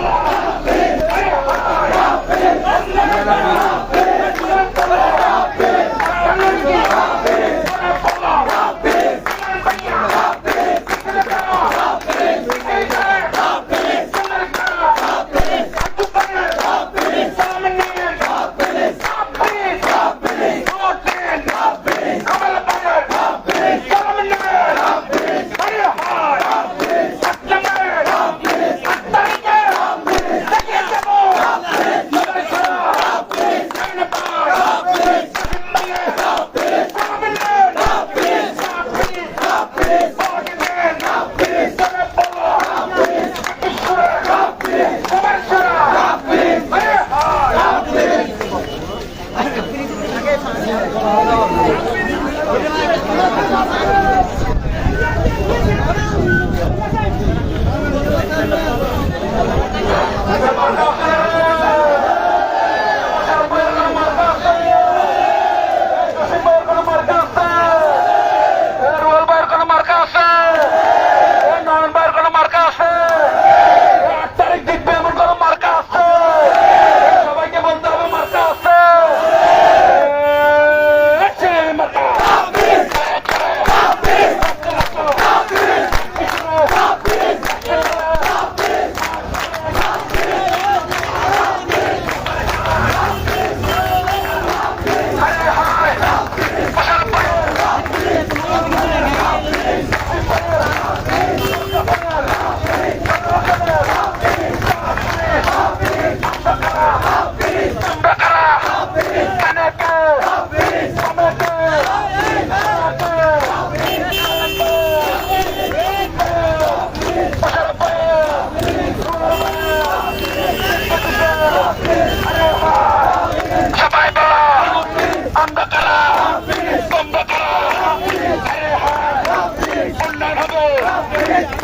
Thank you.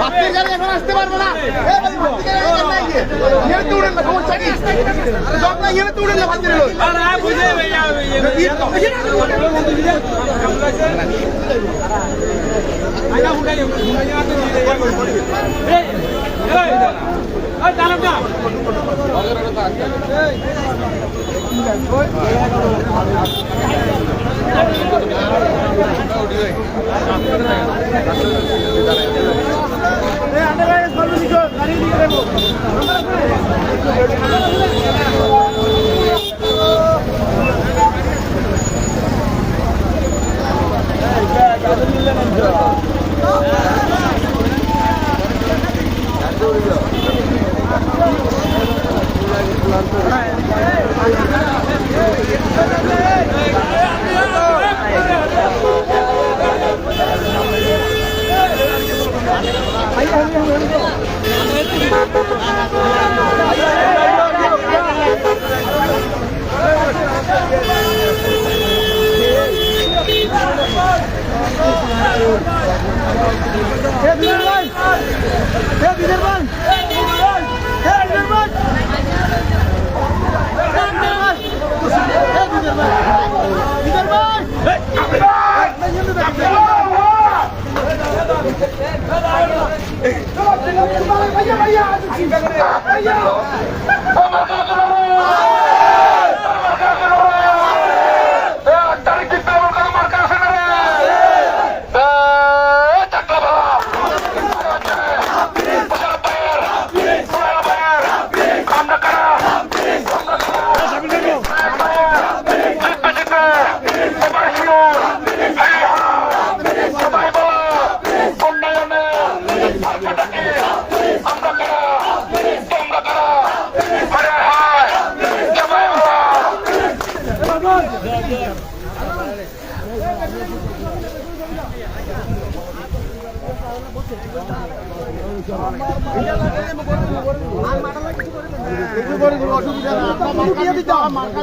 হাতের গাড়ি এখন আসতে পারব না উঠাই Yeah. Hep Nirvan! Hep Nirvan! Hep Nirvan! Hep Nirvan! Hep Nirvan! Nirvan! Hep Nirvan! Hep Nirvan! অসুবিধা না মার্কা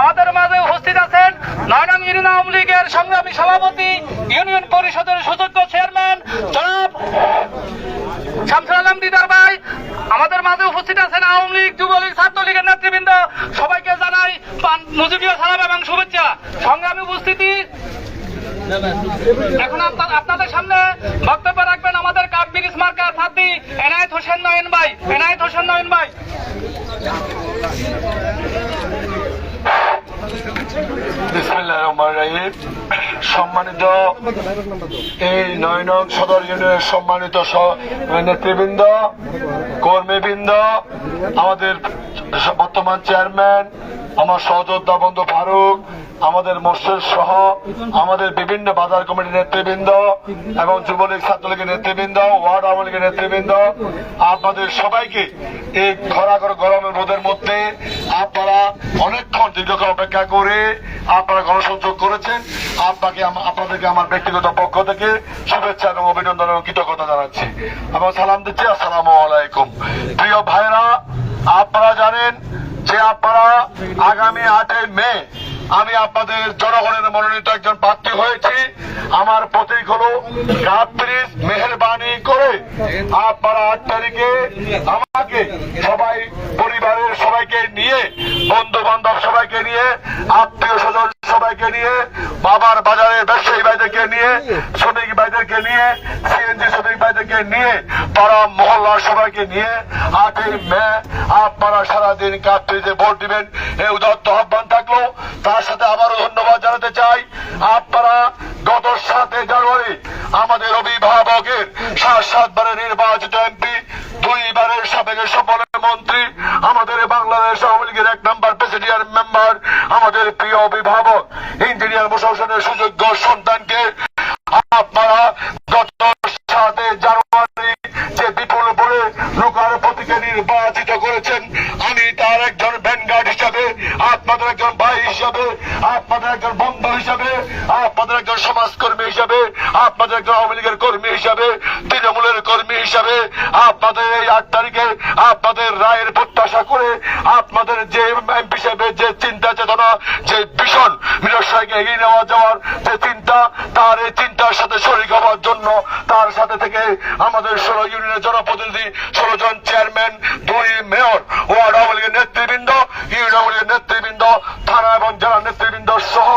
আমাদের মাঝে উপস্থিত আছেন নয়নাম ইউনিয়ন আওয়ামী লীগের সংগ্রামী সভাপতি ইউনিয়ন পরিষদের সুযোগ্য চেয়ারম্যান জনাব শামসুল আলম দিদার ভাই আমাদের মাঝে উপস্থিত আছেন আওয়ামী লীগ ছাত্রলীগের নেতৃবৃন্দ, সবাইকে জানাই মুজিবীয় এবং শুভেচ্ছা। সংগ্রামী উপস্থিতি। এখন আপনাদের সামনে বক্তব্য রাখবেন আমাদের কাপ ব্রিজ মার্কার ফাতি এনায়েত হোসেন নয়ন ভাই এনায়েত হোসেন নয়ন ভাই সম্মানিত এই নয় নং সদর ইউনিয়নের সম্মানিত স- নেতৃবৃন্দ, কর্মীবৃন্দ, আমাদের বর্তমান চেয়ারম্যান, আমার সহযোদ্ধা বন্ধু ফারুক আমাদের মোর্শেদ সহ আমাদের বিভিন্ন বাজার কমিটির নেতৃবৃন্দ এবং যুবলীগ, ছাত্রলীগের নেতৃবৃন্দ, ওয়ার্ড আওয়ামী লীগের নেতৃবৃন্দ, আপনাদের সবাইকে এই খরাকর গরমের রোদের মধ্যে আপনারা অনেকক্ষণ দীর্ঘক্ষণ অপেক্ষা করে আপনারা গণসংযোগ করেছেন। আপনাকে আপনাদেরকে আমার ব্যক্তিগত পক্ষ থেকে শুভেচ্ছা এবং অভিনন্দন এবং কৃতজ্ঞতা জানাচ্ছি। এবং সালাম দিচ্ছি। আসসালামু আলাইকুম। প্রিয় ভাইরা, আপনারা জানেন যে আপনারা আগামী আটই মে আমি আপনাদের জনগণের মনোনীত একজন প্রার্থী হয়েছি। আমার প্রতীক হলো কাপ্রিস মেহরবানি করে আপনারা আট তারিখে আমাকে সবাই, পরিবারের সবাইকে নিয়ে বন্ধু বান্ধব সবাইকে নিয়ে আত্মীয় স্বজন সবাইকে নিয়ে, বাবার বাজারের ব্যবসায়ী ভাইদেরকে নিয়ে, শ্রমিক ভাইদেরকে নিয়ে, সিএনজি শ্রমিক ভাইদেরকে নিয়ে, পাড়া মহল্লার সবাইকে নিয়ে আটই মে আপনারা সারাদিন কাপ্রিজে ভোট দিবেন। এই উদাত্ত আহ্বান থাকল। তার সাথে আবারও ধন্যবাদ জানাতে চাই। আপনারা গত সাতই জানুয়ারি আমাদের অভিভাবকের সাত সাতবারের নির্বাচিত এমপি দুইবারের সাবেক সফল মন্ত্রী, আমাদের বাংলাদেশ আওয়ামী লীগের এক নম্বর প্রেসিডিয়ার মেম্বার, আমাদের প্রিয় অভিভাবক, ইঞ্জিনিয়ার মোশাউসেনের সুযোগ্য সন্তানকে আপনাদের একজন ভাই হিসাবে, আপনাদের একজন বন্ধু হিসাবে, আপনাদের একজন সমাজকর্মী হিসাবে, আপনাদের একজন আওয়ামী লীগের কর্মী হিসাবে, তৃণমূলের কর্মী হিসাবে, আপনাদের এই আট তারিখে আপনাদের রায়ের প্রত্যাশা করে আপনাদের যে এমপি হিসাবে যে চিন্তা চেতনা, যে ভীষণ মিরসাইকে এগিয়ে নেওয়া যাওয়ার যে চিন্তা, তার এই চিন্তার সাথে শরিক হওয়ার জন্য তার সাথে থেকে আমাদের ষোলো ইউনিয়নের জনপ্রতিনিধি, ষোলো জন চেয়ারম্যান, দুই মেয়র, ওয়ার্ড আওয়ামী লীগের নেতৃবৃন্দ, ইউনিয়ন আওয়ামী লীগের নেতৃবৃন্দ থানা এবং জেলা নেতৃবৃন্দ সহ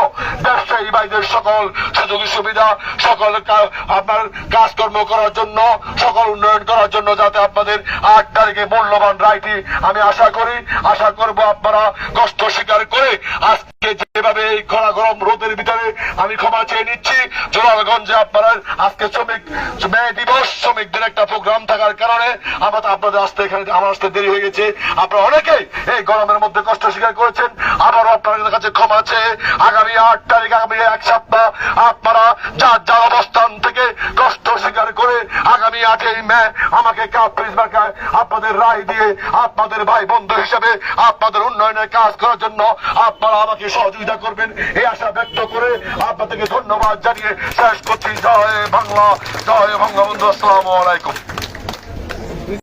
ব্যবসায়ী ভাইদের সকল সুযোগ সুবিধা, সকল আপনার কাজকর্ম করার জন্য, সকল উন্নয়ন করার জন্য যাতে আপনাদের আট তারিখে মূল্যবান রায়টি আমি আশা করি। আশা করব আপনারা কষ্ট স্বীকার করে আজকে যেভাবে এই খরা গরম রোদের ভিতরে আমি ক্ষমা চেয়ে নিচ্ছি। জোলারগঞ্জে আপনারা আজকে শ্রমিক, মে দিবস, শ্রমিকদের একটা প্রোগ্রাম থাকার কারণে আমরা আপনাদের আসতে এখানে, আমার আসতে দেরি হয়ে গেছে। আপনারা অনেকেই এই গরমের মধ্যে কষ্ট স্বীকার করেছেন। আবারও আপনাদের কাছে ক্ষমা চেয়ে আগামী আট তারিখ, আগামী এক সপ্তাহ আপনারা যার যার অবস্থান থেকে কষ্ট স্বীকার করে আগামী আটই মে আমাকে আপনাদের রায় দিয়ে আপনাদের ভাই বন্ধু হিসেবে আপনাদের উন্নয়নের কাজ করার জন্য আপনারা আমাকে সহযোগিতা করবেন। এই আশা ব্যক্ত করে আপনাদেরকে ধন্যবাদ জানিয়ে শেষ করছি। জয় বাংলা, জয় বঙ্গবন্ধু, আসসালামু আলাইকুম।